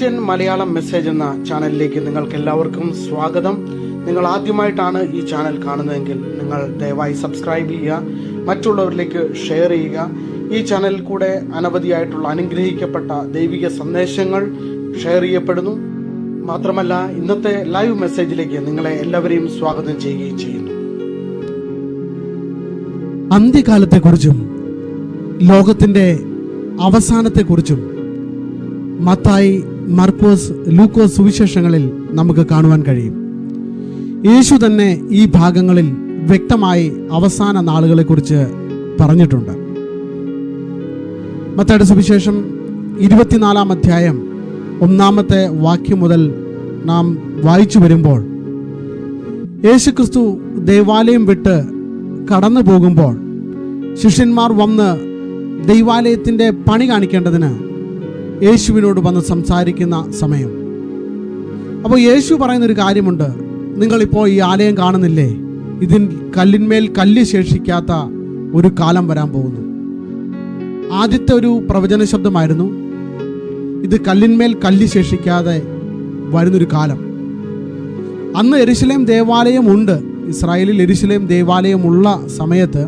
Christian Malayalam message എന്ന ചാനലിലേക്ക് നിങ്ങൾക്ക് എല്ലാവർക്കും സ്വാഗതം. നിങ്ങൾ ആദ്യമായിട്ടാണ് ഈ ചാനൽ കാണുന്നതെങ്കിൽ നിങ്ങൾ ദയവായി സബ്സ്ക്രൈബ് ചെയ്യുക മറ്റുള്ളവരിലേക്ക് ഷെയർ ചെയ്യുക. ഈ ചാനലിൽ കൂടെ അനവധിയായിട്ടുള്ള അനുഗ്രഹിക്കപ്പെട്ട ദൈവിക സന്ദേശങ്ങൾ ഷെയർ ചെയ്യപ്പെടുന്നു. മാത്രമല്ല ഇന്നത്തെ ലൈവ് മെസ്സേജിലേക്ക് നിങ്ങളെ എല്ലാവരെയും സ്വാഗതം ചെയ്യുകയും ചെയ്യുന്നു. അന്ത്യകാലത്തെക്കുറിച്ചും ലോകത്തിന്റെ അവസാനത്തെക്കുറിച്ചും മത്തായി മർക്കോസ് ലൂക്കോസ് സുവിശേഷങ്ങളിൽ നമുക്ക് കാണുവാൻ കഴിയും. യേശു തന്നെ ഈ ഭാഗങ്ങളിൽ വ്യക്തമായി അവസാന നാളുകളെക്കുറിച്ച് പറഞ്ഞിട്ടുണ്ട്. മത്തയുടെ സുവിശേഷം ഇരുപത്തിനാലാം അധ്യായം ഒന്നാമത്തെ വാക്യം മുതൽ നാം വായിച്ചു വരുമ്പോൾ യേശുക്രിസ്തു ദേവാലയം വിട്ട് കടന്നു പോകുമ്പോൾ ശിഷ്യന്മാർ വന്ന് ദൈവാലയത്തിന്റെ പണി കാണിക്കേണ്ടതിന് യേശുവിനോട് വന്ന് സംസാരിക്കുന്ന സമയം. അപ്പോൾ യേശു പറയുന്നൊരു കാര്യമുണ്ട്. നിങ്ങളിപ്പോൾ ഈ ആലയം കാണുന്നില്ലേ? ഇതിൻ കല്ലിന്മേൽ കല്ല് ശേഷിക്കാത്ത ഒരു കാലം വരാൻ പോകുന്നു. ആദ്യത്തെ ഒരു പ്രവചന ശബ്ദമായിരുന്നു. ഇത് കല്ലിന്മേൽ കല്ല് ശേഷിക്കാതെ വരുന്നൊരു കാലം. അന്ന് എരുശലേം ദേവാലയം ഉണ്ട്. ഇസ്രായേലിൽ എരുശലേം ദേവാലയമുള്ള സമയത്ത്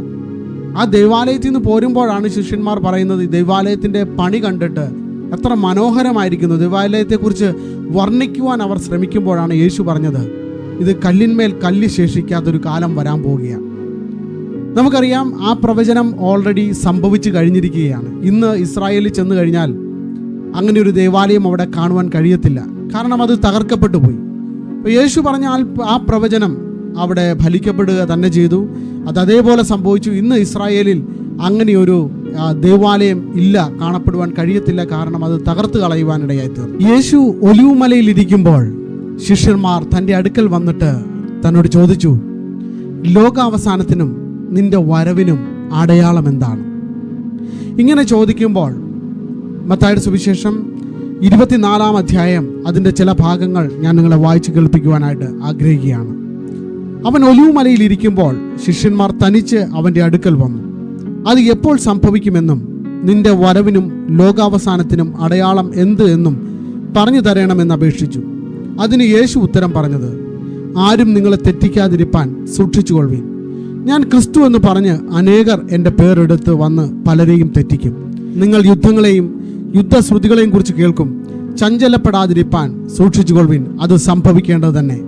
ആ ദേവാലയത്തിൽ നിന്ന് പോരുമ്പോഴാണ് ശിഷ്യന്മാർ പറയുന്നത് ദേവാലയത്തിന്റെ പണി കണ്ടിട്ട് എത്ര മനോഹരമായിരിക്കുന്നു. ദേവാലയത്തെക്കുറിച്ച് വർണിക്കുവാൻ അവർ ശ്രമിക്കുമ്പോഴാണ് യേശു പറഞ്ഞത് ഇത് കല്ലിന്മേൽ കല്ല് ശേഷിക്കാത്തൊരു കാലം വരാൻ പോവുകയാണ്. നമുക്കറിയാം ആ പ്രവചനം ഓൾറെഡി സംഭവിച്ചു കഴിഞ്ഞിരിക്കുകയാണ്. ഇന്ന് ഇസ്രായേലിൽ ചെന്ന് കഴിഞ്ഞാൽ അങ്ങനെ ഒരു ദേവാലയം അവിടെ കാണുവാൻ കഴിയത്തില്ല. കാരണം അത് തകർക്കപ്പെട്ടു പോയി. യേശു പറഞ്ഞ ആ- പ്രവചനം അവിടെ ഫലിക്കപ്പെടുക തന്നെ ചെയ്തു. അത് അതേപോലെ സംഭവിച്ചു. ഇന്ന് ഇസ്രായേലിൽ അങ്ങനെയൊരു ദേവാലയം ഇല്ല കാണപ്പെടുവാൻ കഴിയത്തില്ല കാരണം അത് തകർത്ത് കളയുവാനിടയായി തീർന്നു യേശു ഒലിവുമലയിൽ ഇരിക്കുമ്പോൾ ശിഷ്യന്മാർ തന്റെ അടുക്കൽ വന്നിട്ട് തന്നോട് ചോദിച്ചു ലോകാവസാനത്തിനും നിന്റെ വരവിനും അടയാളം എന്താണ്? ഇങ്ങനെ ചോദിക്കുമ്പോൾ മത്തായുടെ സുവിശേഷം ഇരുപത്തിനാലാം അധ്യായം അതിന്റെ ചില ഭാഗങ്ങൾ ഞാൻ നിങ്ങളെ വായിച്ചു കേൾപ്പിക്കുവാനായിട്ട് ആഗ്രഹിക്കുകയാണ്. അവൻ ഒലിവുമലയിൽ ഇരിക്കുമ്പോൾ ശിഷ്യന്മാർ തനിച്ച് അവന്റെ അടുക്കൽ വന്നു. അത് എപ്പോൾ സംഭവിക്കുമെന്നും നിന്റെ വരവിനും ലോകാവസാനത്തിനും അടയാളം എന്ത് എന്നും പറഞ്ഞു തരണമെന്ന് അപേക്ഷിച്ചു. അതിന് യേശു ഉത്തരം പറഞ്ഞത് ആരും നിങ്ങളെ തെറ്റിക്കാതിരിപ്പാൻ സൂക്ഷിച്ചുകൊള്ളുവിൻ. ഞാൻ ക്രിസ്തു എന്ന് പറഞ്ഞ് അനേകർ എന്റെ പേരെടുത്ത് വന്ന് പലരെയും തെറ്റിക്കും. നിങ്ങൾ യുദ്ധങ്ങളെയും യുദ്ധശ്രുതികളെയും കുറിച്ച് കേൾക്കും. ചഞ്ചലപ്പെടാതിരിപ്പാൻ സൂക്ഷിച്ചുകൊള്ളുവിൻ. അത് സംഭവിക്കേണ്ടത് തന്നെ.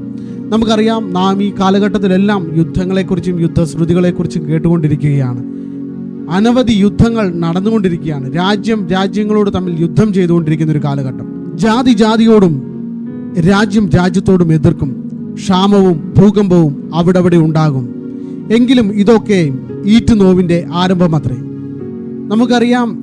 നമുക്കറിയാം നാം ഈ കാലഘട്ടത്തിലെല്ലാം യുദ്ധങ്ങളെക്കുറിച്ചും യുദ്ധശ്രുതികളെക്കുറിച്ചും കേട്ടുകൊണ്ടിരിക്കുകയാണ്. അനവധി യുദ്ധങ്ങൾ നടന്നുകൊണ്ടിരിക്കുകയാണ്. രാജ്യം രാജ്യങ്ങളോട് തമ്മിൽ യുദ്ധം ചെയ്തുകൊണ്ടിരിക്കുന്ന ഒരു കാലഘട്ടം. ജാതി ജാതിയോടും രാജ്യം രാജ്യത്തോടും എതിർക്കും. ക്ഷാമവും ഭൂകമ്പവും അവിടെ അവിടെ ഉണ്ടാകും. എങ്കിലും ഇതൊക്കെ ഈറ്റുനോവിന്റെ ആരംഭമത്രേ. നമുക്കറിയാം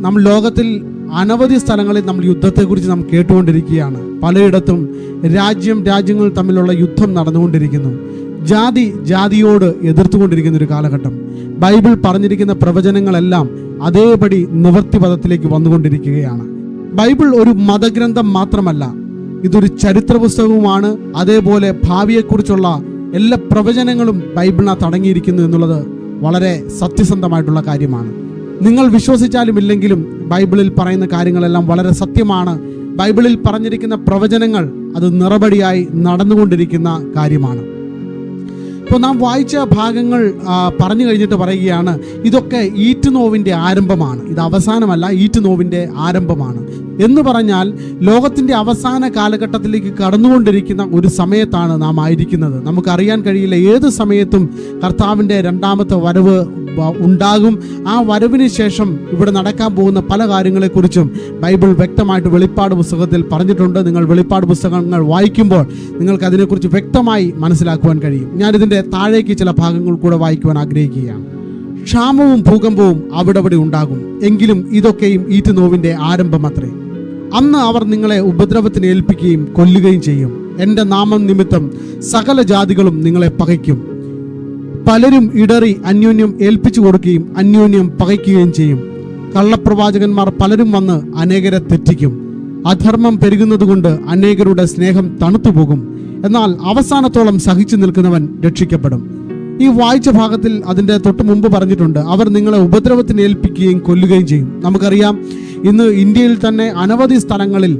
നമ്മൾ ലോകത്തിൽ അനവധി സ്ഥലങ്ങളിൽ നമ്മൾ യുദ്ധത്തെക്കുറിച്ച് നാം കേട്ടുകൊണ്ടിരിക്കുകയാണ്. പലയിടത്തും രാജ്യം രാജ്യങ്ങൾ തമ്മിലുള്ള യുദ്ധം നടന്നുകൊണ്ടിരിക്കുന്നു. ജാതി ജാതിയോട് എതിർത്തുകൊണ്ടിരിക്കുന്ന ഒരു കാലഘട്ടം. ബൈബിൾ പറഞ്ഞിരിക്കുന്ന പ്രവചനങ്ങളെല്ലാം അതേപടി നിവൃത്തിപഥത്തിലേക്ക് വന്നുകൊണ്ടിരിക്കുകയാണ്. ബൈബിൾ ഒരു മതഗ്രന്ഥം മാത്രമല്ല ഇതൊരു ചരിത്ര പുസ്തകവുമാണ് അതേപോലെ ഭാവിയെക്കുറിച്ചുള്ള എല്ലാ പ്രവചനങ്ങളും ബൈബിളിനകത്ത് അടങ്ങിയിരിക്കുന്നു എന്നുള്ളത് വളരെ സത്യസന്ധമായിട്ടുള്ള കാര്യമാണ്. നിങ്ങൾ വിശ്വസിച്ചാലും ഇല്ലെങ്കിലും ബൈബിളിൽ പറയുന്ന കാര്യങ്ങളെല്ലാം വളരെ സത്യമാണ്. ബൈബിളിൽ പറഞ്ഞിരിക്കുന്ന പ്രവചനങ്ങൾ അത് നിറപടിയായി നടന്നുകൊണ്ടിരിക്കുന്ന കാര്യമാണ്. ഇപ്പോൾ നാം വായിച്ച ഭാഗങ്ങൾ പറഞ്ഞു കഴിഞ്ഞിട്ട് പറയുകയാണ് ഇതൊക്കെ ഈറ്റുനോവിന്റെ ആരംഭമാണ്. ഇത് അവസാനമല്ല ഈറ്റുനോവിന്റെ ആരംഭമാണ്. എന്ന് പറഞ്ഞാൽ ലോകത്തിന്റെ അവസാന കാലഘട്ടത്തിലേക്ക് കടന്നുകൊണ്ടിരിക്കുന്ന ഒരു സമയത്താണ് നാം ആയിരിക്കുന്നത്. നമുക്കറിയാൻ കഴിയില്ല ഏത് സമയത്തും കർത്താവിന്റെ രണ്ടാമത്തെ വരവ് ഉണ്ടാകും. ആ വരവിന് ശേഷം ഇവിടെ നടക്കാൻ പോകുന്ന പല കാര്യങ്ങളെക്കുറിച്ചും ബൈബിൾ വ്യക്തമായിട്ട് വെളിപ്പാട് പുസ്തകത്തിൽ പറഞ്ഞിട്ടുണ്ട്. നിങ്ങൾ വെളിപ്പാട് പുസ്തകങ്ങൾ വായിക്കുമ്പോൾ നിങ്ങൾക്ക് അതിനെക്കുറിച്ച് വ്യക്തമായി മനസ്സിലാക്കുവാൻ കഴിയും. ഞാനിതിന്റെ താഴേക്ക് ചില ഭാഗങ്ങൾ കൂടെ വായിക്കുവാൻ ആഗ്രഹിക്കുകയാണ്. ക്ഷാമവും ഭൂകമ്പവും അവിടെ അവിടെ ഉണ്ടാകും. എങ്കിലും ഇതൊക്കെയും ഈറ്റുനോവിന്റെ ആരംഭമത്രേ അന്ന് അവർ നിങ്ങളെ ഉപദ്രവത്തിന് ഏൽപ്പിക്കുകയും കൊല്ലുകയും ചെയ്യും. എന്റെ നാമം നിമിത്തം സകല ജാതികളും നിങ്ങളെ പകയ്ക്കും. പലരും ഇടറി അന്യോന്യം ഏൽപ്പിച്ചു കൊടുക്കുകയും അന്യോന്യം പകയ്ക്കുകയും ചെയ്യും. കള്ളപ്രവാചകന്മാർ പലരും വന്ന് അനേകരെ തെറ്റിക്കും. അധർമ്മം പെരുകുന്നതുകൊണ്ട് അനേകരുടെ സ്നേഹം തണുത്തുപോകും. എന്നാൽ അവസാനത്തോളം സഹിച്ചു നിൽക്കുന്നവൻ രക്ഷിക്കപ്പെടും. ഈ വായിച്ച ഭാഗത്തിൽ അതിന്റെ തൊട്ട് മുമ്പ് പറഞ്ഞിട്ടുണ്ട് അവർ നിങ്ങളെ ഉപദ്രവത്തിന് ഏൽപ്പിക്കുകയും കൊല്ലുകയും ചെയ്യും. നമുക്കറിയാം ഇന്ന് ഇന്ത്യയിൽ തന്നെ അനവധി സ്ഥലങ്ങളിൽ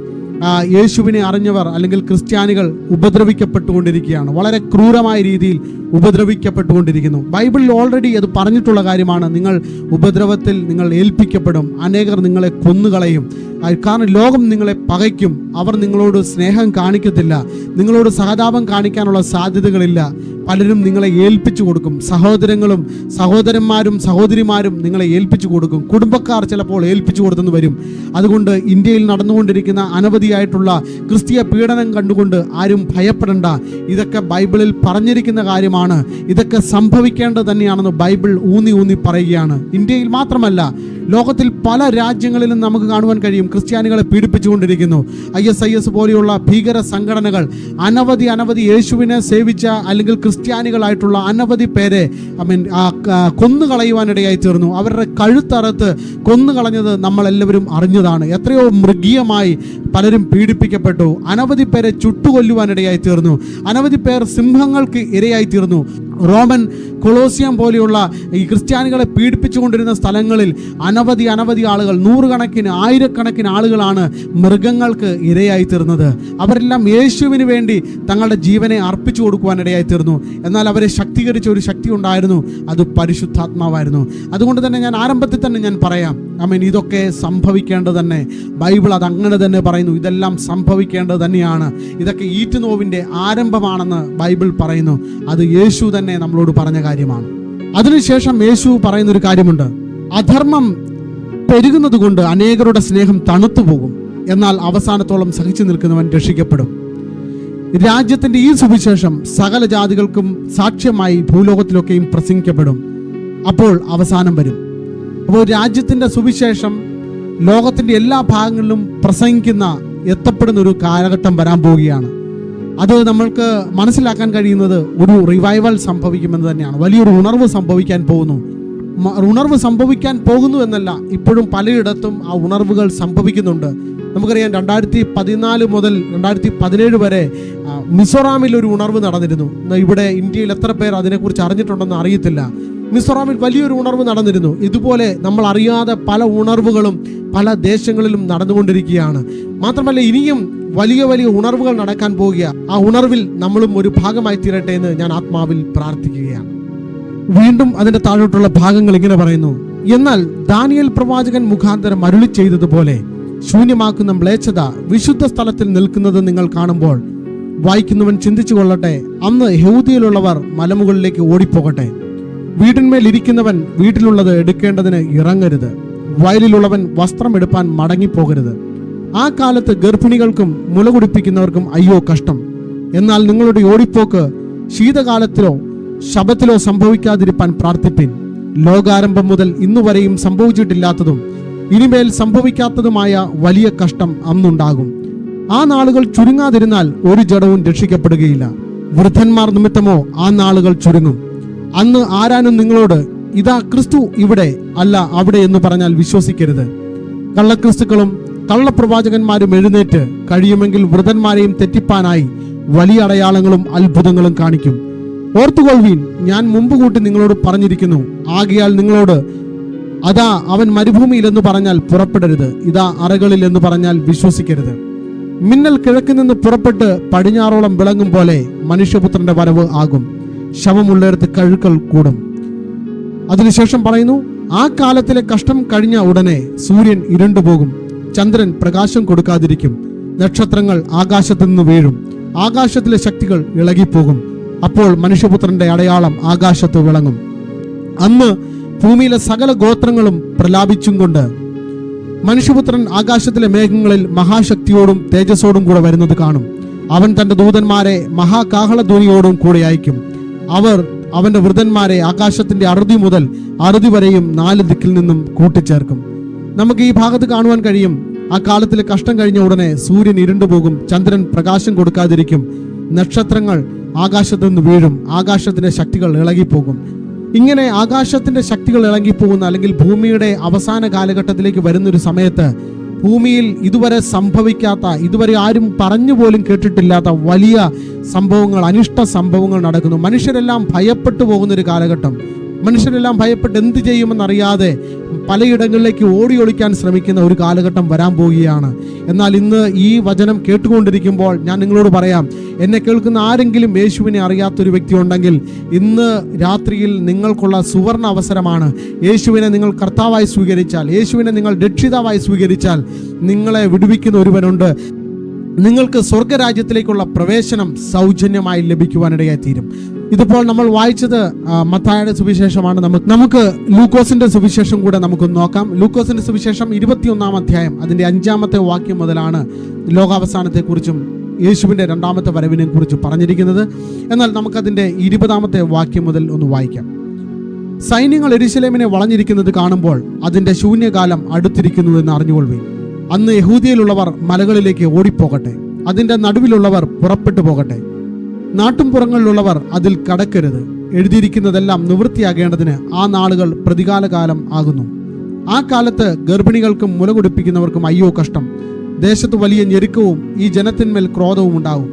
യേശുവിനെ അറിഞ്ഞവർ അല്ലെങ്കിൽ ക്രിസ്ത്യാനികൾ ഉപദ്രവിക്കപ്പെട്ടുകൊണ്ടിരിക്കുകയാണ്. വളരെ ക്രൂരമായ രീതിയിൽ ഉപദ്രവിക്കപ്പെട്ടുകൊണ്ടിരിക്കുന്നു. ബൈബിളിൽ ഓൾറെഡി അത് പറഞ്ഞിട്ടുള്ള കാര്യമാണ്. നിങ്ങൾ ഉപദ്രവത്തിൽ നിങ്ങൾ ഏൽപ്പിക്കപ്പെടും. അനേകർ നിങ്ങളെ കൊന്നുകളയും. കാരണം ലോകം നിങ്ങളെ പകയ്ക്കും. അവർ നിങ്ങളോട് സ്നേഹം കാണിക്കത്തില്ല. നിങ്ങളോട് സഹതാപം കാണിക്കാനുള്ള സാധ്യതകളില്ല. പലരും നിങ്ങളെ ഏൽപ്പിച്ചു കൊടുക്കും. സഹോദരങ്ങളും സഹോദരന്മാരും സഹോദരിമാരും നിങ്ങളെ ഏൽപ്പിച്ചു കൊടുക്കും. കുടുംബക്കാർ ചിലപ്പോൾ ഏൽപ്പിച്ചു കൊടുത്തെന്ന് വരും. അതുകൊണ്ട് ഇന്ത്യയിൽ നടന്നുകൊണ്ടിരിക്കുന്ന അനവധിയായിട്ടുള്ള ക്രിസ്തീയ പീഡനം കണ്ടുകൊണ്ട് ആരും ഭയപ്പെടേണ്ട. ഇതൊക്കെ ബൈബിളിൽ പറഞ്ഞിരിക്കുന്ന കാര്യമാണ്. ഇതൊക്കെ സംഭവിക്കേണ്ടത് തന്നെയാണെന്ന് ബൈബിൾ ഊന്നി ഊന്നി പറയുകയാണ്. ഇന്ത്യയിൽ മാത്രമല്ല ലോകത്തിൽ പല രാജ്യങ്ങളിലും നമുക്ക് കാണുവാൻ കഴിയും. ക്രിസ്ത്യാനികളെ പീഡിപ്പിച്ചുകൊണ്ടിരിക്കുന്നു. ഐ എസ് ഐ എസ് പോലെയുള്ള ഭീകര സംഘടനകൾ അനവധി അനവധി യേശുവിനെ സേവിച്ച അല്ലെങ്കിൽ ക്രിസ്ത്യാനികളായിട്ടുള്ള അനവധി പേരെ ഐ മീൻ കൊന്നുകളയുവാനിടയായി തീർന്നു. അവരുടെ കഴുത്തറത്ത് കൊന്നുകളഞ്ഞത് നമ്മളെല്ലാവരും അറിഞ്ഞതാണ്. എത്രയോ മൃഗീയമായി പലരും പീഡിപ്പിക്കപ്പെട്ടു. അനവധി പേരെ ചുട്ടുകൊല്ലുവാനിടയായി തീർന്നു. അനവധി പേർ സിംഹങ്ങൾക്ക് ഇരയായി തീർന്നു. റോമൻ കൊളോസിയം പോലെയുള്ള ഈ ക്രിസ്ത്യാനികളെ പീഡിപ്പിച്ചുകൊണ്ടിരുന്ന സ്ഥലങ്ങളിൽ അനവധി അനവധി ആളുകൾ നൂറുകണക്കിന് ആയിരക്കണക്കിന് ആളുകളാണ് മൃഗങ്ങൾക്ക് ഇരയായി തീർന്നത്. അവരെല്ലാം യേശുവിന് വേണ്ടി തങ്ങളുടെ ജീവനെ അർപ്പിച്ചു കൊടുക്കുവാനിടയായി തീർന്നു. എന്നാൽ അവരെ ശക്തീകരിച്ച ഒരു ശക്തി ഉണ്ടായിരുന്നു അത് പരിശുദ്ധാത്മാവായിരുന്നു. അതുകൊണ്ട് തന്നെ ഞാൻ ആരംഭത്തിൽ തന്നെ ഞാൻ പറയാം അമീൻ ഇതൊക്കെ സംഭവിക്കേണ്ടത് തന്നെ ബൈബിൾ അത് അങ്ങനെ തന്നെ പറയുന്നു ഇതെല്ലാം സംഭവിക്കേണ്ടത് തന്നെയാണ്. ഇതൊക്കെ ഈറ്റുനോവിന്റെ ആരംഭമാണെന്ന് ബൈബിൾ പറയുന്നു. അത് യേശു തന്നെ നമ്മളോട് പറഞ്ഞ കാര്യമാണ്. അതിനുശേഷം യേശു പറയുന്ന ഒരു കാര്യമുണ്ട്. അധർമ്മം പെരുകുന്നത് കൊണ്ട് അനേകരുടെ സ്നേഹം തണുത്തു പോകും എന്നാൽ അവസാനത്തോളം സഹിച്ചു നിൽക്കുന്നവൻ രക്ഷിക്കപ്പെടും. രാജ്യത്തിന്റെ ഈ സുവിശേഷം സകല ജാതികൾക്കും സാക്ഷ്യമായി ഭൂലോകത്തിലൊക്കെയും പ്രസംഗിക്കപ്പെടും. അപ്പോൾ അവസാനം വരും. അപ്പോൾ രാജ്യത്തിന്റെ സുവിശേഷം ലോകത്തിന്റെ എല്ലാ ഭാഗങ്ങളിലും പ്രസംഗിക്കുന്ന എത്തപ്പെടുന്ന ഒരു കാലഘട്ടം വരാൻ പോവുകയാണ്. അത് നമ്മൾക്ക് മനസ്സിലാക്കാൻ കഴിയുന്നത് ഒരു റിവൈവൽ സംഭവിക്കുമെന്ന് തന്നെയാണ്. വലിയൊരു ഉണർവ് സംഭവിക്കാൻ പോകുന്നു. ഉണർവ് സംഭവിക്കാൻ പോകുന്നു എന്നല്ല ഇപ്പോഴും പലയിടത്തും ആ ഉണർവുകൾ സംഭവിക്കുന്നുണ്ട്. നമുക്കറിയാം രണ്ടായിരത്തി പതിനാല് മുതൽ രണ്ടായിരത്തി പതിനേഴ് വരെ മിസോറാമിൽ ഒരു ഉണർവ് നടന്നിരുന്നു. ഇവിടെ ഇന്ത്യയിൽ എത്ര പേർ അതിനെക്കുറിച്ച് അറിഞ്ഞിട്ടുണ്ടെന്ന് അറിയത്തില്ല. മിസോറാമിൽ വലിയൊരു ഉണർവ് നടന്നിരുന്നു. ഇതുപോലെ നമ്മൾ അറിയാതെ പല ഉണർവുകളും പല ദേശങ്ങളിലും നടന്നുകൊണ്ടിരിക്കുകയാണ്. മാത്രമല്ല ഇനിയും വലിയ വലിയ ഉണർവുകൾ നടക്കാൻ പോകുക. ആ ഉണർവിൽ നമ്മളും ഒരു ഭാഗമായി തീരട്ടെ എന്ന് ഞാൻ ആത്മാവിൽ പ്രാർത്ഥിക്കുകയാണ്. വീണ്ടും അതിന്റെ താഴോട്ടുള്ള ഭാഗങ്ങൾ ഇങ്ങനെ പറയുന്നു. എന്നാൽ ദാനിയൽ പ്രവാചകൻ മുഖാന്തരം അരുളി ചെയ്തതുപോലെ ശൂന്യമാക്കുന്ന മ്ലേച്ഛത വിശുദ്ധ സ്ഥലത്തിൽ നിൽക്കുന്നത് നിങ്ങൾ കാണുമ്പോൾ വായിക്കുന്നവൻ ചിന്തിച്ചു കൊള്ളട്ടെ അന്ന് ഹൗദിയിലുള്ളവർ മലമുകളിലേക്ക് ഓടിപ്പോകട്ടെ. വീടിന്മേൽ ഇരിക്കുന്നവൻ വീട്ടിലുള്ളത് എടുക്കേണ്ടതിന് ഇറങ്ങരുത്. വയലിലുള്ളവൻ വസ്ത്രം എടുപ്പാൻ മടങ്ങിപ്പോകരുത്. ആ കാലത്ത് ഗർഭിണികൾക്കും മുല കുടിപ്പിക്കുന്നവർക്കും അയ്യോ കഷ്ടം. എന്നാൽ നിങ്ങളുടെ ഓടിപ്പോക്ക് ശീതകാലത്തിലോ ശബത്തിലോ സംഭവിക്കാതിരിപ്പാൻ പ്രാർത്ഥിപ്പിൻ. ലോകാരംഭം മുതൽ ഇന്നുവരെയും സംഭവിച്ചിട്ടില്ലാത്തതും ഇനിമേൽ സംഭവിക്കാത്തതുമായ വലിയ കഷ്ടം അന്നുണ്ടാകും. ആ നാളുകൾ ചുരുങ്ങാതിരുന്നാൽ ഒരു ജഡവും രക്ഷിക്കപ്പെടുകയില്ല. വൃദ്ധന്മാർ നിമിത്തമോ ആ നാളുകൾ ചുരുങ്ങും. അന്ന് ആരാനും നിങ്ങളോട് ഇതാ ക്രിസ്തു ഇവിടെ അല്ല അവിടെ എന്ന് പറഞ്ഞാൽ വിശ്വസിക്കരുത്. കള്ളക്രിസ്തുക്കളും കള്ളപ്രവാചകന്മാരും എഴുന്നേറ്റ് കഴിയുമെങ്കിൽ വൃതന്മാരെയും തെറ്റിപ്പാനായി വലിയ അടയാളങ്ങളും അത്ഭുതങ്ങളും കാണിക്കും. ഓർത്തുകൊള്ളുവീൻ ഞാൻ മുമ്പ് കൂട്ടി നിങ്ങളോട് പറഞ്ഞിരിക്കുന്നു ആകയാൽ നിങ്ങളോട് അതാ അവൻ മരുഭൂമിയിൽ എന്ന് പറഞ്ഞാൽ പുറപ്പെടരുത് ഇതാ അറകളിൽ എന്ന് പറഞ്ഞാൽ വിശ്വസിക്കരുത്. മിന്നൽ കിഴക്കിൽ നിന്ന് പുറപ്പെട്ട് പടിഞ്ഞാറോളം വിളങ്ങും പോലെ മനുഷ്യപുത്രന്റെ വരവ് ആകും. ശവമുള്ളിടത്ത് കഴുക്കൾ കൂടും. അതിനുശേഷം പറയുന്നു ആ കാലത്തിലെ കഷ്ടം കഴിഞ്ഞ ഉടനെ സൂര്യൻ ഇരുണ്ടുപോകും ചന്ദ്രൻ പ്രകാശം കൊടുക്കാതിരിക്കും. നക്ഷത്രങ്ങൾ ആകാശത്തു നിന്ന് വീഴും. ആകാശത്തിലെ ശക്തികൾ ഇളകിപ്പോകും. അപ്പോൾ മനുഷ്യപുത്രന്റെ അടയാളം ആകാശത്ത് വിളങ്ങും. അന്ന് ഭൂമിയിലെ സകല ഗോത്രങ്ങളും പ്രലാപിച്ചും കൊണ്ട് മനുഷ്യപുത്രൻ ആകാശത്തിലെ മേഘങ്ങളിൽ മഹാശക്തിയോടും തേജസ്സോടും കൂടെ വരുന്നത് കാണും. അവൻ തന്റെ ദൂതന്മാരെ മഹാകാഹളധ്വനിയോടും കൂടെ അയക്കും. അവർ അവന്റെ വൃതന്മാരെ ആകാശത്തിന്റെ അറുതി മുതൽ അറുതി വരെയും നാല് ദിക്കിൽ നിന്നും കൂട്ടിച്ചേർക്കും. നമുക്ക് ഈ ഭാഗത്ത് കാണുവാൻ കഴിയും ആ കാലത്തിലെ കഷ്ടം കഴിഞ്ഞ ഉടനെ സൂര്യൻ ഇരുണ്ടുപോകും ചന്ദ്രൻ പ്രകാശം കൊടുക്കാതിരിക്കും നക്ഷത്രങ്ങൾ ആകാശത്ത് നിന്ന് വീഴും ആകാശത്തിന്റെ ശക്തികൾ ഇളകിപ്പോകും. ഇങ്ങനെ ആകാശത്തിന്റെ ശക്തികൾ ഇളകിപ്പോകുന്ന അല്ലെങ്കിൽ ഭൂമിയുടെ അവസാന കാലഘട്ടത്തിലേക്ക് വരുന്നൊരു സമയത്ത് ഭൂമിയിൽ ഇതുവരെ സംഭവിക്കാത്ത ഇതുവരെ ആരും പറഞ്ഞു പോലും കേട്ടിട്ടില്ലാത്ത വലിയ സംഭവങ്ങൾ അനിഷ്ട സംഭവങ്ങൾ നടക്കുന്നു. മനുഷ്യരെല്ലാം ഭയപ്പെട്ടു പോകുന്ന ഒരു കാലഘട്ടം. മനുഷ്യരെല്ലാം ഭയപ്പെട്ട് എന്ത് ചെയ്യുമെന്നറിയാതെ പലയിടങ്ങളിലേക്ക് ഓടി ഒളിക്കാൻ ശ്രമിക്കുന്ന ഒരു കാലഘട്ടം വരാൻ പോവുകയാണ്. എന്നാൽ ഇന്ന് ഈ വചനം കേട്ടുകൊണ്ടിരിക്കുമ്പോൾ ഞാൻ നിങ്ങളോട് പറയാം എന്നെ കേൾക്കുന്ന ആരെങ്കിലും യേശുവിനെ അറിയാത്തൊരു വ്യക്തി ഉണ്ടെങ്കിൽ ഇന്ന് രാത്രിയിൽ നിങ്ങൾക്കുള്ള സുവർണ അവസരമാണ്. യേശുവിനെ നിങ്ങൾ കർത്താവായി സ്വീകരിച്ചാൽ യേശുവിനെ നിങ്ങൾ രക്ഷിതാവായി സ്വീകരിച്ചാൽ നിങ്ങളെ വിടുവിക്കുന്ന ഒരുവനുണ്ട്. നിങ്ങൾക്ക് സ്വർഗരാജ്യത്തിലേക്കുള്ള പ്രവേശനം സൗജന്യമായി ലഭിക്കുവാനിടയായി തീരും ഇതിപ്പോൾ നമ്മൾ വായിച്ചത് മത്തായുടെ സുവിശേഷമാണ്. നമുക്ക് നമുക്ക് ലൂക്കോസിന്റെ സുവിശേഷം കൂടെ നമുക്ക് നോക്കാം. ലൂക്കോസിന്റെ സുവിശേഷം ഇരുപത്തിയൊന്നാം അധ്യായം അതിന്റെ അഞ്ചാമത്തെ വാക്യം മുതലാണ് ലോകാവസാനത്തെക്കുറിച്ചും യേശുവിന്റെ രണ്ടാമത്തെ വരവിനെ കുറിച്ച് പറഞ്ഞിരിക്കുന്നത്. എന്നാൽ നമുക്കതിന്റെ ഇരുപതാമത്തെ വാക്യം മുതൽ ഒന്ന് വായിക്കാം. സൈന്യങ്ങൾ എരിശിലേമിനെ വളഞ്ഞിരിക്കുന്നത് കാണുമ്പോൾ അതിന്റെ ശൂന്യകാലം അടുത്തിരിക്കുന്നു എന്ന് അറിഞ്ഞുകൊള്ളുവീൻ. അന്ന് യഹൂദിയിലുള്ളവർ മലകളിലേക്ക് ഓടിപ്പോകട്ടെ. അതിന്റെ നടുവിലുള്ളവർ പുറപ്പെട്ടു പോകട്ടെ. നാട്ടുംപുറങ്ങളിലുള്ളവർ അതിൽ കടക്കരുത്. എഴുതിയിരിക്കുന്നതെല്ലാം നിവൃത്തിയാകേണ്ടതിന് ആ നാളുകൾ പ്രതികാലകാലം ആകുന്നു. ആ കാലത്ത് ഗർഭിണികൾക്കും മുല കുടിപ്പിക്കുന്നവർക്കും അയ്യോ കഷ്ടം. ദേശത്ത് വലിയ ഞെരുക്കവും ഈ ജനത്തിന്മേൽ ക്രോധവും ഉണ്ടാകും.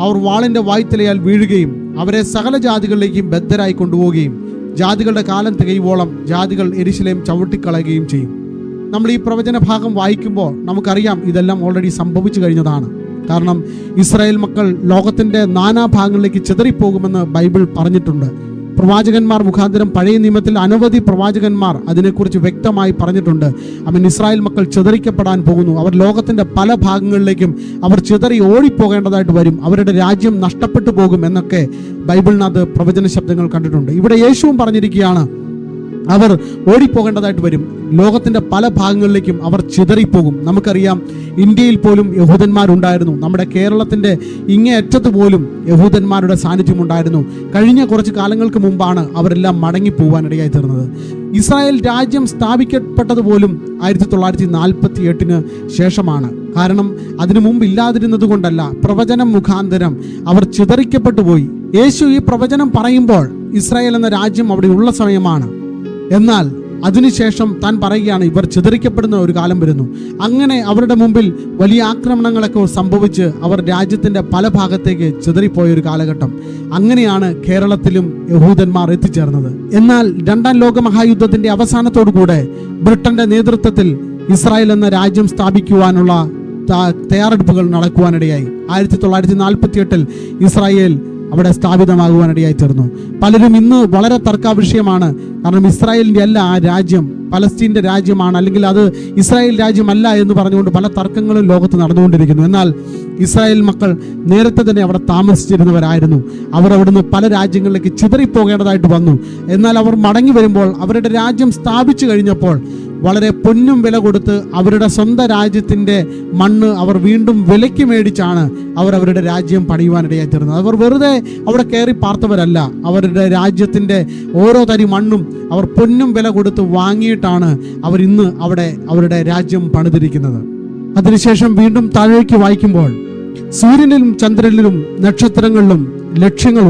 അവർ വാളിന്റെ വായ്ത്തലയാൽ വീഴുകയും അവരെ സകല ജാതികളിലേക്കും ബദ്ധരായി കൊണ്ടുപോവുകയും ജാതികളുടെ കാലം തികയുവോളം ജാതികൾ എരിശിലേം ചവിട്ടിക്കളയുകയും ചെയ്യും. നമ്മൾ ഈ പ്രവചന ഭാഗം വായിക്കുമ്പോൾ നമുക്കറിയാം ഇതെല്ലാം ഓൾറെഡി സംഭവിച്ചു കഴിഞ്ഞതാണ്. കാരണം ഇസ്രായേൽ മക്കൾ ലോകത്തിന്റെ നാനാഭാഗങ്ങളിലേക്ക് ചിതറിപ്പോകുമെന്ന് ബൈബിൾ പറഞ്ഞിട്ടുണ്ട്. പ്രവാചകന്മാർ മുഖാന്തരം പഴയ നിയമത്തിൽ അനവധി പ്രവാചകന്മാർ അതിനെക്കുറിച്ച് വ്യക്തമായി പറഞ്ഞിട്ടുണ്ട്. അവൻ ഇസ്രായേൽ മക്കൾ ചിതറിക്കപ്പെടാൻ പോകുന്നു. അവർ ലോകത്തിന്റെ പല ഭാഗങ്ങളിലേക്കും അവർ ചിതറി ഓടിപ്പോകേണ്ടതായിട്ട് വരും. അവരുടെ രാജ്യം നഷ്ടപ്പെട്ടു പോകും എന്നൊക്കെ ബൈബിളിനകത്ത് പ്രവചന ശബ്ദങ്ങൾ കണ്ടിട്ടുണ്ട്. ഇവിടെ യേശുവും പറഞ്ഞിരിക്കുകയാണ് അവർ ഓടിപ്പോകേണ്ടതായിട്ട് വരും. ലോകത്തിന്റെ പല ഭാഗങ്ങളിലേക്കും അവർ ചിതറിപ്പോകും. നമുക്കറിയാം ഇന്ത്യയിൽ പോലും യഹൂദന്മാരുണ്ടായിരുന്നു. നമ്മുടെ കേരളത്തിന്റെ ഇങ്ങേയറ്റത്ത് പോലും യഹൂദന്മാരുടെ സാന്നിധ്യം ഉണ്ടായിരുന്നു കഴിഞ്ഞ കുറച്ച് കാലങ്ങൾക്ക് മുമ്പാണ് അവരെല്ലാം മടങ്ങി പോകാനിടയായി തീർന്നത്. ഇസ്രായേൽ രാജ്യം സ്ഥാപിക്കപ്പെട്ടതുപോലും ആയിരത്തി തൊള്ളായിരത്തി നാൽപ്പത്തി എട്ടിന് ശേഷമാണ്. കാരണം അതിനു മുമ്പ് ഇല്ലാതിരുന്നത് കൊണ്ടല്ല പ്രവചനം മുഖാന്തരം അവർ ചിതറിക്കപ്പെട്ടു പോയി യേശു ഈ പ്രവചനം പറയുമ്പോൾ ഇസ്രായേൽ എന്ന രാജ്യം അവിടെ ഉള്ള സമയമാണ്. എന്നാൽ അതിനുശേഷം താൻ പറയുകയാണ് ഇവർ ചിതറിക്കപ്പെടുന്ന ഒരു കാലം വരുന്നു. അങ്ങനെ അവരുടെ മുമ്പിൽ വലിയ ആക്രമണങ്ങളൊക്കെ സംഭവിച്ച് അവർ രാജ്യത്തിന്റെ പല ഭാഗത്തേക്ക് ചിതറിപ്പോയ ഒരു കാലഘട്ടം. അങ്ങനെയാണ് കേരളത്തിലും യഹൂദന്മാർ എത്തിച്ചേർന്നത്. എന്നാൽ രണ്ടാം ലോക മഹായുദ്ധത്തിന്റെ അവസാനത്തോടുകൂടെ ബ്രിട്ടന്റെ നേതൃത്വത്തിൽ ഇസ്രായേൽ എന്ന രാജ്യം സ്ഥാപിക്കുവാനുള്ള തയ്യാറെടുപ്പുകൾ നടക്കുവാനിടയായി. ആയിരത്തി തൊള്ളായിരത്തി നാൽപ്പത്തി എട്ടിൽ ഇസ്രായേൽ അവിടെ സ്ഥാപിതമാകുവാനിടയായി തീർന്നു. പലരും ഇന്ന് വളരെ തർക്കാവിഷയമാണ്. കാരണം ഇസ്രായേലിന്റെ അല്ല ആ രാജ്യം. പലസ്തീന്റെ രാജ്യമാണ്. അല്ലെങ്കിൽ അത് ഇസ്രായേൽ രാജ്യമല്ല എന്ന് പറഞ്ഞുകൊണ്ട് പല തർക്കങ്ങളും ലോകത്ത് നടന്നുകൊണ്ടിരിക്കുന്നു. എന്നാൽ ഇസ്രായേൽ മക്കൾ നേരത്തെ തന്നെ അവിടെ താമസിച്ചിരുന്നവരായിരുന്നു. അവർ അവിടുന്ന് പല രാജ്യങ്ങളിലേക്ക് ചിതറിപ്പോകേണ്ടതായിട്ട് വന്നു. എന്നാൽ അവർ മടങ്ങി വരുമ്പോൾ അവരുടെ രാജ്യം സ്ഥാപിച്ചു കഴിഞ്ഞപ്പോൾ വളരെ പൊന്നും വില കൊടുത്ത് അവരുടെ സ്വന്തം രാജ്യത്തിന്റെ മണ്ണ് അവർ വീണ്ടും വിലയ്ക്ക് മേടിച്ചാണ് അവർ അവരുടെ രാജ്യം പണിയുവാനിടയായി തീർന്നത്. അവർ വെറുതെ അവിടെ കയറി പാർത്തവരല്ല. അവരുടെ രാജ്യത്തിന്റെ ഓരോ തരി മണ്ണും അവർ പൊന്നും വില കൊടുത്ത് വാങ്ങിയിട്ടാണ് അവർ ഇന്ന് അവിടെ അവരുടെ രാജ്യം പണിതിരിക്കുന്നത്. അതിനുശേഷം വീണ്ടും താഴേക്ക് വായിക്കുമ്പോൾ സൂര്യനിലും ചന്ദ്രനിലും നക്ഷത്രങ്ങളിലും ലക്ഷ്യങ്ങൾ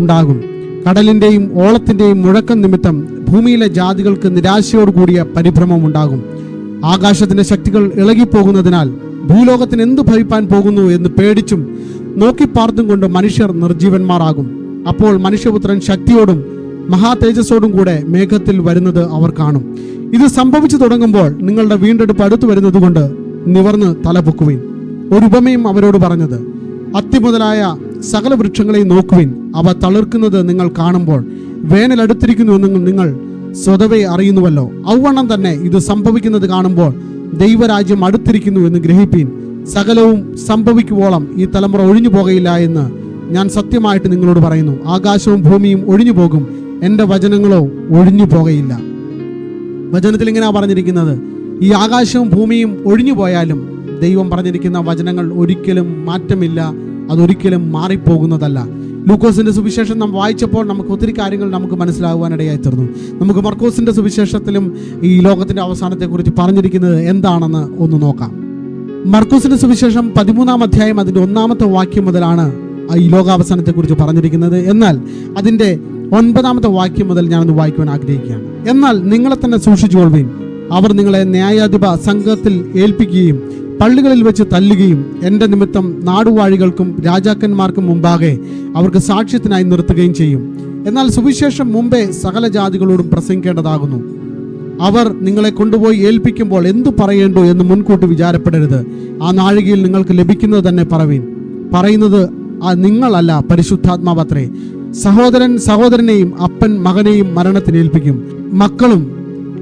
കടലിന്റെയും ഓളത്തിന്റെയും മുഴക്കം നിമിത്തം ഭൂമിയിലെ ജാതികൾക്ക് നിരാശയോടുകൂടിയ പരിഭ്രമം ഉണ്ടാകും. ആകാശത്തിന്റെ ശക്തികൾ ഇളകിപ്പോകുന്നതിനാൽ ഭൂലോകത്തിന് എന്തു ഭവിപ്പാൻ പോകുന്നു എന്ന് പേടിച്ചും നോക്കിപ്പാർത്തും കൊണ്ട് മനുഷ്യർ നിർജീവന്മാരാകും അപ്പോൾ മനുഷ്യപുത്രൻ ശക്തിയോടും മഹാതേജസ്സോടും കൂടെ മേഘത്തിൽ വരുന്നത് അവർ കാണും. ഇത് സംഭവിച്ചു തുടങ്ങുമ്പോൾ നിങ്ങളുടെ വീണ്ടെടുപ്പ് അടുത്തു വരുന്നത് കൊണ്ട് നിവർന്ന് തലപൊക്കുവിൻ. ഒരു ഉപമയും അവരോട് പറഞ്ഞത് അത്തി മുതലായ സകല വൃക്ഷങ്ങളെയും നോക്കുവിൻ. അവ തളിർക്കുന്നത് നിങ്ങൾ കാണുമ്പോൾ വേനൽ അടുത്തിരിക്കുന്നു എന്ന് നിങ്ങൾ സ്വതവേ അറിയുന്നുവല്ലോ. ഔവണ്ണം തന്നെ ഇത് സംഭവിക്കുന്നത് കാണുമ്പോൾ ദൈവരാജ്യം അടുത്തിരിക്കുന്നു എന്ന് ഗ്രഹിപ്പീൻ. സകലവും സംഭവിക്കുവോളം ഈ തലമുറ ഒഴിഞ്ഞു പോകയില്ല എന്ന് ഞാൻ സത്യമായിട്ട് നിങ്ങളോട് പറയുന്നു. ആകാശവും ഭൂമിയും ഒഴിഞ്ഞു പോകും. എന്റെ വചനങ്ങളോ ഒഴിഞ്ഞു പോകയില്ല. വചനത്തിൽ ഇങ്ങനെ പറഞ്ഞിരിക്കുന്നത്? ഈ ആകാശവും ഭൂമിയും ഒഴിഞ്ഞു പോയാലും ദൈവം പറഞ്ഞിരിക്കുന്ന വചനങ്ങൾ ഒരിക്കലും മാറ്റമില്ല. അതൊരിക്കലും മാറിപ്പോകുന്നതല്ല. ലൂക്കോസിന്റെ സുവിശേഷം നാം വായിച്ചപ്പോൾ നമുക്ക് ഒത്തിരി കാര്യങ്ങൾ നമുക്ക് മനസ്സിലാകുവാനിടയായി തീർന്നു. നമുക്ക് മർക്കോസിന്റെ സുവിശേഷത്തിലും ഈ ലോകത്തിന്റെ അവസാനത്തെക്കുറിച്ച് പറഞ്ഞിരിക്കുന്നത് എന്താണെന്ന് ഒന്ന് നോക്കാം. മർക്കോസിന്റെ സുവിശേഷം പതിമൂന്നാം അധ്യായം അതിന്റെ ഒന്നാമത്തെ വാക്യം മുതലാണ് ഈ ലോകാവസാനത്തെക്കുറിച്ച് പറഞ്ഞിരിക്കുന്നത്. എന്നാൽ അതിന്റെ ഒൻപതാമത്തെ വാക്യം മുതൽ ഞാനൊന്ന് വായിക്കുവാൻ ആഗ്രഹിക്കുകയാണ്. എന്നാൽ നിങ്ങളെ തന്നെ സൂക്ഷിച്ചുകൊള്ളുവീൻ. അവർ നിങ്ങളെ ന്യായാധിപ സംഘത്തിൽ ഏൽപ്പിക്കുകയും പള്ളികളിൽ വെച്ച് തല്ലുകയും എന്റെ നിമിത്തം നാടുവാഴികൾക്കും രാജാക്കന്മാർക്കും മുമ്പാകെ അവർക്ക് സാക്ഷ്യത്തിനായി നിർത്തുകയും ചെയ്യും. എന്നാൽ സുവിശേഷം മുമ്പേ സകല ജാതികളോടും പ്രസംഗിക്കേണ്ടതാകുന്നു. അവർ നിങ്ങളെ കൊണ്ടുപോയി ഏൽപ്പിക്കുമ്പോൾ എന്തു പറയേണ്ടു എന്ന് മുൻകൂട്ടി വിചാരപ്പെടരുത്. ആ നാഴികയിൽ നിങ്ങൾക്ക് ലഭിക്കുന്നത് തന്നെ പറവീൻ. പറയുന്നത് ആ നിങ്ങളല്ല പരിശുദ്ധാത്മാവത്രേ. സഹോദരൻ സഹോദരനെയും അപ്പൻ മകനെയും മരണത്തിന് ഏൽപ്പിക്കും മക്കളും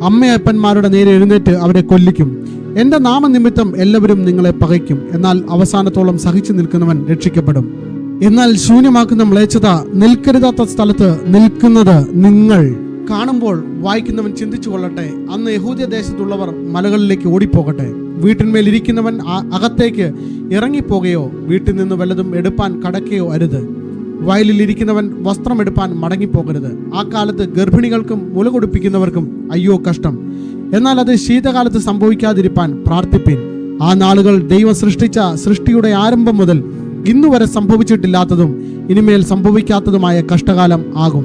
അമ്മയപ്പന്മാരുടെ നേരെ എഴുന്നേറ്റ് അവരെ കൊല്ലിക്കും. എന്റെ നാമനിമിത്തം എല്ലാവരും നിങ്ങളെ പകയ്ക്കും. എന്നാൽ അവസാനത്തോളം സഹിച്ചു നിൽക്കുന്നവൻ രക്ഷിക്കപ്പെടും. എന്നാൽ ശൂന്യമാക്കുന്ന മ്ലേച്ഛത നിൽക്കരുതാത്ത സ്ഥലത്ത് നിൽക്കുന്നത് നിങ്ങൾ. കാണുമ്പോൾ വായിക്കുന്നവൻ ചിന്തിച്ചു കൊള്ളട്ടെ. അന്ന് യഹൂദ്യ ദേശത്തുള്ളവർ മലകളിലേക്ക് ഓടിപ്പോകട്ടെ. വീട്ടിന്മേൽ ഇരിക്കുന്നവൻ അകത്തേക്ക് ഇറങ്ങിപ്പോകയോ വീട്ടിൽ നിന്ന് വല്ലതും എടുപ്പാൻ കടക്കുകയോ അരുത്. വയലിൽ ഇരിക്കുന്നവൻ വസ്ത്രം എടുപ്പാൻ മടങ്ങിപ്പോകരുത്. ആ കാലത്ത് ഗർഭിണികൾക്കും മുല കൊടുപ്പിക്കുന്നവർക്കും അയ്യോ കഷ്ടം. എന്നാൽ അത് ശീതകാലത്ത് സംഭവിക്കാതിരിക്കാൻ പ്രാർത്ഥിപ്പിൻ. ആ നാളുകൾ ദൈവം സൃഷ്ടിച്ച സൃഷ്ടിയുടെ ആരംഭം മുതൽ ഇന്നു വരെ സംഭവിച്ചിട്ടില്ലാത്തതും ഇനിമേൽ സംഭവിക്കാത്തതുമായ കഷ്ടകാലം ആകും.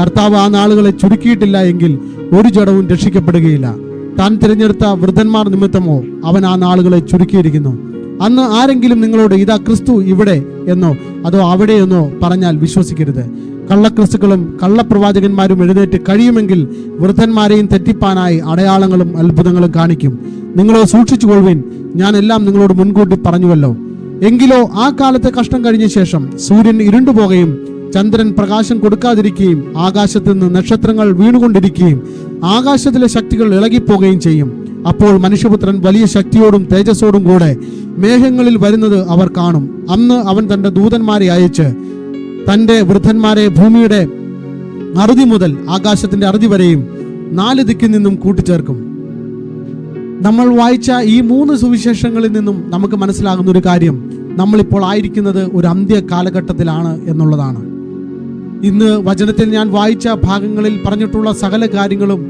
കർത്താവ് ആ നാളുകളെ ചുരുക്കിയിട്ടില്ല എങ്കിൽ ഒരു ജഡവും രക്ഷിക്കപ്പെടുകയില്ല. താൻ തിരഞ്ഞെടുത്ത വൃദ്ധന്മാർ നിമിത്തമോ അവൻ ആ നാളുകളെ ചുരുക്കിയിരിക്കുന്നു. അന്ന് ആരെങ്കിലും നിങ്ങളോട് ഇതാ ക്രിസ്തു ഇവിടെ എന്നോ അതോ അവിടെയെന്നോ പറഞ്ഞാൽ വിശ്വസിക്കരുത്. കള്ളക്രിസ്തുക്കളും കള്ളപ്രവാചകന്മാരും എഴുന്നേറ്റ് കഴിയുമെങ്കിൽ വൃദ്ധന്മാരെയും തെറ്റിപ്പാനായി അടയാളങ്ങളും അത്ഭുതങ്ങളും കാണിക്കും. നിങ്ങളോ സൂക്ഷിച്ചുകൊള്ളുവിൻ. ഞാൻ എല്ലാം നിങ്ങളോട് മുൻകൂട്ടി പറഞ്ഞുവല്ലോ. എങ്കിലോ ആ കാലത്തെ കഷ്ടം കഴിഞ്ഞ ശേഷം സൂര്യൻ ഇരുണ്ടുപോകുകയും ചന്ദ്രൻ പ്രകാശം കൊടുക്കാതിരിക്കുകയും ആകാശത്ത് നിന്ന് നക്ഷത്രങ്ങൾ വീണുകൊണ്ടിരിക്കുകയും ആകാശത്തിലെ ശക്തികൾ ഇളകിപ്പോകുകയും ചെയ്യും. അപ്പോൾ മനുഷ്യപുത്രൻ വലിയ ശക്തിയോടും തേജസ്സോടും കൂടെ മേഘങ്ങളിൽ വരുന്നത് അവർ കാണും. അന്ന് അവൻ തന്റെ ദൂതന്മാരെ അയച്ച് തന്റെ വൃദ്ധന്മാരെ ഭൂമിയുടെ അറുതി മുതൽ ആകാശത്തിന്റെ അറുതി വരെയും നാല് ദിക്കിൽ നിന്നും കൂട്ടിച്ചേർക്കും. നമ്മൾ വായിച്ച ഈ മൂന്ന് സുവിശേഷങ്ങളിൽ നിന്നും നമുക്ക് മനസ്സിലാകുന്ന ഒരു കാര്യം നമ്മളിപ്പോൾ ആയിരിക്കുന്നത് ഒരു അന്ത്യ കാലഘട്ടത്തിലാണ് എന്നുള്ളതാണ്. ഇന്ന് വചനത്തിൽ ഞാൻ വായിച്ച ഭാഗങ്ങളിൽ പറഞ്ഞിട്ടുള്ള സകല കാര്യങ്ങളും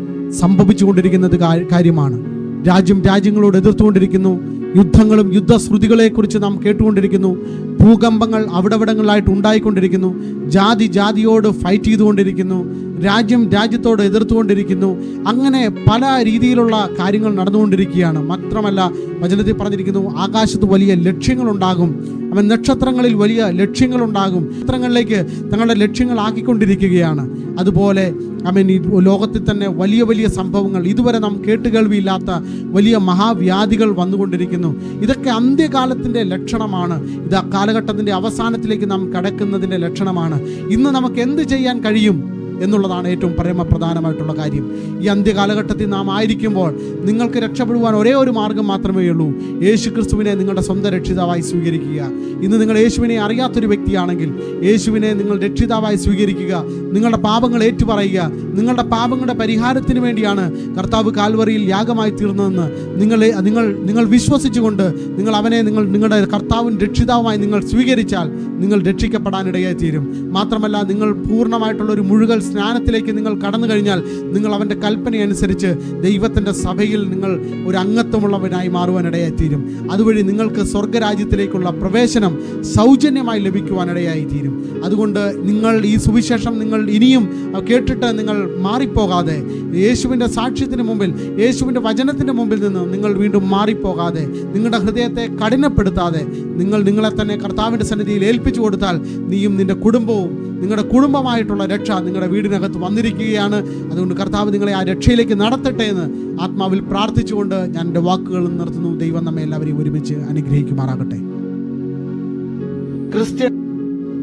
സംഭവിച്ചുകൊണ്ടിരിക്കുന്നത് കാര്യമാണ്. രാജ്യം രാജ്യങ്ങളോട് എതിർത്തുകൊണ്ടിരിക്കുന്നു യുദ്ധങ്ങളും യുദ്ധശ്രുതികളെക്കുറിച്ച് നാം കേട്ടുകൊണ്ടിരിക്കുന്നു ഭൂകമ്പങ്ങൾ അവിടവിടങ്ങളിലായിട്ട് ഉണ്ടായിക്കൊണ്ടിരിക്കുന്നു. ജാതി ജാതിയോട് ഫൈറ്റ് ചെയ്തുകൊണ്ടിരിക്കുന്നു. രാജ്യം രാജ്യത്തോട് എതിർത്തുകൊണ്ടിരിക്കുന്നു. അങ്ങനെ പല രീതിയിലുള്ള കാര്യങ്ങൾ നടന്നുകൊണ്ടിരിക്കുകയാണ്. മാത്രമല്ല വചനത്തിൽ പറഞ്ഞിരിക്കുന്നു ആകാശത്ത് വലിയ ലക്ഷ്യങ്ങളുണ്ടാകും. അവൻ നക്ഷത്രങ്ങളിൽ വലിയ ലക്ഷ്യങ്ങളുണ്ടാകും. നക്ഷത്രങ്ങളിലേക്ക് തങ്ങളുടെ ലക്ഷ്യങ്ങൾ ആക്കിക്കൊണ്ടിരിക്കുകയാണ്. അതുപോലെ അവൻ ഈ ലോകത്തിൽ തന്നെ വലിയ വലിയ സംഭവങ്ങൾ ഇതുവരെ നാം കേട്ടുകേൾവിയില്ലാത്ത വലിയ മഹാവ്യാധികൾ വന്നുകൊണ്ടിരിക്കുന്നു. ഇതൊക്കെ അന്ത്യകാലത്തിന്റെ ലക്ഷണമാണ്. ഇത് ആ കാലഘട്ടത്തിന്റെ അവസാനത്തിലേക്ക് നാം കടക്കുന്നതിന്റെ ലക്ഷണമാണ്. ഇന്ന് നമുക്ക് എന്ത് ചെയ്യാൻ കഴിയും? എന്നുള്ളതാണ് ഏറ്റവും പരമപ്രധാനമായിട്ടുള്ള കാര്യം. ഈ അന്ത്യകാലഘട്ടത്തിൽ നാം ആയിരിക്കുമ്പോൾ നിങ്ങൾക്ക് രക്ഷപ്പെടുവാൻ ഒരേ ഒരു മാർഗം മാത്രമേ ഉള്ളൂ. യേശു ക്രിസ്തുവിനെ നിങ്ങളുടെ സ്വന്തം രക്ഷിതാവായി സ്വീകരിക്കുക. ഇന്ന് നിങ്ങൾ യേശുവിനെ അറിയാത്തൊരു വ്യക്തിയാണെങ്കിൽ യേശുവിനെ നിങ്ങൾ രക്ഷിതാവായി സ്വീകരിക്കുക. നിങ്ങളുടെ പാപങ്ങൾ ഏറ്റുപറയുക. നിങ്ങളുടെ പാപങ്ങളുടെ പരിഹാരത്തിന് വേണ്ടിയാണ് കർത്താവ് കാൽവറിയിൽ യാഗമായി തീർന്നതെന്ന് നിങ്ങൾ നിങ്ങൾ നിങ്ങൾ വിശ്വസിച്ചുകൊണ്ട് നിങ്ങൾ അവനെ നിങ്ങൾ നിങ്ങളുടെ കർത്താവും രക്ഷിതാവുമായി നിങ്ങൾ സ്വീകരിച്ചാൽ നിങ്ങൾ രക്ഷിക്കപ്പെടാനിടയായി തീരും മാത്രമല്ല നിങ്ങൾ പൂർണമായിട്ടുള്ള ഒരു മുഴുകൽ സ്നാനത്തിലേക്ക് നിങ്ങൾ കടന്നു കഴിഞ്ഞാൽ നിങ്ങൾ അവന്റെ കൽപ്പന അനുസരിച്ച് ദൈവത്തിന്റെ സഭയിൽ നിങ്ങൾ ഒരു അംഗത്വമുള്ളവനായി മാറുവാനിടയായിത്തീരും. അതുവഴി നിങ്ങൾക്ക് സ്വർഗരാജ്യത്തിലേക്കുള്ള പ്രവേശനം സൗജന്യമായി ലഭിക്കുവാനിടയായിത്തീരും. അതുകൊണ്ട് നിങ്ങൾ ഈ സുവിശേഷം നിങ്ങൾ ഇനിയും കേട്ടിട്ട് നിങ്ങൾ മാറിപ്പോകാതെ യേശുവിന്റെ സാക്ഷ്യത്തിന് മുമ്പിൽ യേശുവിന്റെ വചനത്തിന്റെ മുമ്പിൽ നിന്ന് നിങ്ങൾ വീണ്ടും മാറിപ്പോകാതെ നിങ്ങളുടെ ഹൃദയത്തെ കഠിനപ്പെടുത്താതെ നിങ്ങൾ നിങ്ങളെ തന്നെ കർത്താവിന്റെ സന്നിധിയിൽ ഏൽപ്പിച്ചു കൊടുത്താൽ നീയും നിന്റെ കുടുംബവും നിങ്ങളുടെ കുടുംബമായിട്ടുള്ള രക്ഷ നിങ്ങളുടെ വീടിനകത്ത് വന്നിരിക്കുകയാണ്. അതുകൊണ്ട് കർത്താവ് നിങ്ങളെ ആ രക്ഷയിലേക്ക് നടത്തട്ടെ എന്ന് ആത്മാവിൽ പ്രാർത്ഥിച്ചുകൊണ്ട് ഞാൻ എന്റെ വാക്കുകൾ നിർത്തുന്നു. ദൈവം നമ്മെ എല്ലാവരെയും ഒരുമിച്ച് അനുഗ്രഹിക്കുമാറാകട്ടെ. ക്രിസ്ത്യൻ